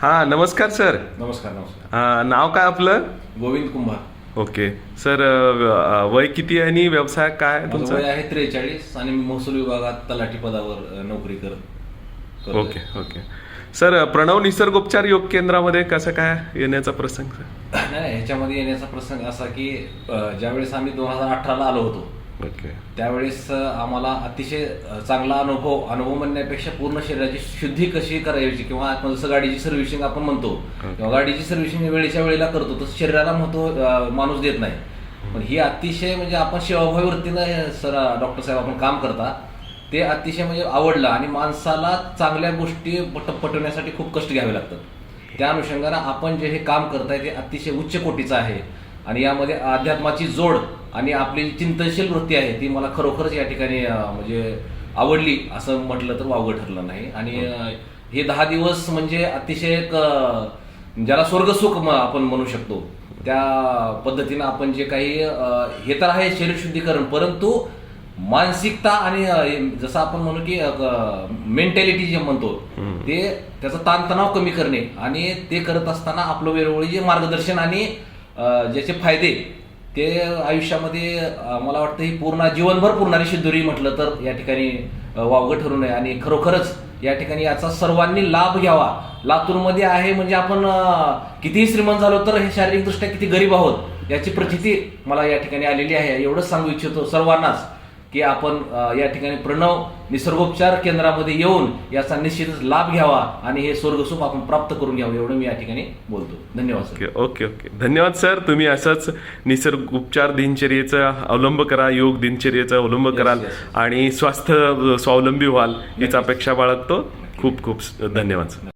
हा नमस्कार सर. नमस्कार नमस्कार. नाव काय आपलं? गोविंद कुंभार. ओके. सर अ, वय किती आहे आणि व्यवसाय काय आहे माझं तुमचा? वय आहे त्रेचाळीस आणि मी महसूल विभागात तलाठी पदावर अ, नोकरी करत करतोय. Okay okay. सर प्रणव निसर्गोपचार योग केंद्रामध्ये कसं काय येण्याचा प्रसंग सर? नाही ह्याच्यामध्ये येण्याचा प्रसंग असा की अ, ज्यावेळेस आम्ही दोन हजार अठराला आलो होतो ओके त्यावेळेस आम्हाला अतिशय चांगला अनुभव अनुभव म्हणण्यापेक्षा पूर्ण शरीराची शुद्धी कशी करायची किंवा आपण जसं गाडीची सर्व्हिसिंग आपण म्हणतो किंवा गाडीची सर्व्हिसिंग वेळेच्या वेळेला करतो तसं शरीराला महत्त्व माणूस देत नाही. पण ही अतिशय म्हणजे आपण सेवाभावी वृत्तीनं सर डॉक्टर साहेब आपण काम करता ते अतिशय म्हणजे आवडलं आणि माणसाला चांगल्या गोष्टी पट पटवण्यासाठी खूप कष्ट घ्यावे लागतात. त्या अनुषंगानं आपण जे हे काम करताय ते अतिशय उच्च कोटीचं आहे. आणि यामध्ये अध्यात्माची जोड आणि आपली जी चिंतनशील वृत्ती आहे ती मला खरोखरच या ठिकाणी म्हणजे आवडली असं म्हटलं तर वावगं ठरलं नाही. आणि अं, हे दहा दिवस म्हणजे अतिशय एक ज्याला स्वर्गसुख म- आपण म्हणू शकतो त्या पद्धतीनं आपण जे काही हे तर आहे शरीर शुद्धीकरण परंतु मानसिकता आणि जसं आपण म्हणू की मेंटॅलिटी जे म्हणतो ते त्याचा ताणतणाव कमी करणे आणि ते करत असताना आपलं वेळोवेळी जे मार्गदर्शन आणि ज्याचे फायदे ते आयुष्यामध्ये मला वाटतं ही पूर्ण जीवनभर पुरणारी शिदुरी म्हटलं तर या ठिकाणी वावगं ठरू नये. आणि खरोखरच या ठिकाणी याचा सर्वांनी लाभ घ्यावा. लातूरमध्ये आहे म्हणजे आपण कितीही श्रीमंत झालो तर हे शारीरिकदृष्ट्या किती गरीब आहोत याची प्रचिती मला या ठिकाणी आलेली आहे. एवढंच सांगू इच्छितो सर्वांनाच. की आपण या ठिकाणी प्रणव निसर्गोपचार केंद्रामध्ये येऊन याचा निश्चितच लाभ घ्यावा आणि हे स्वर्गसुख आपण प्राप्त करून घ्यावं एवढं मी या ठिकाणी बोलतो. धन्यवाद सर. Okay okay okay. धन्यवाद सर. तुम्ही असंच निसर्ग उपचार दिनचर्येचा अवलंब करा योग दिनचर्येचा अवलंब कराल. आणि स्वास्थ्य स्वावलंबी व्हाल हीच अपेक्षा बाळगतो. खूप खूप धन्यवाद सर.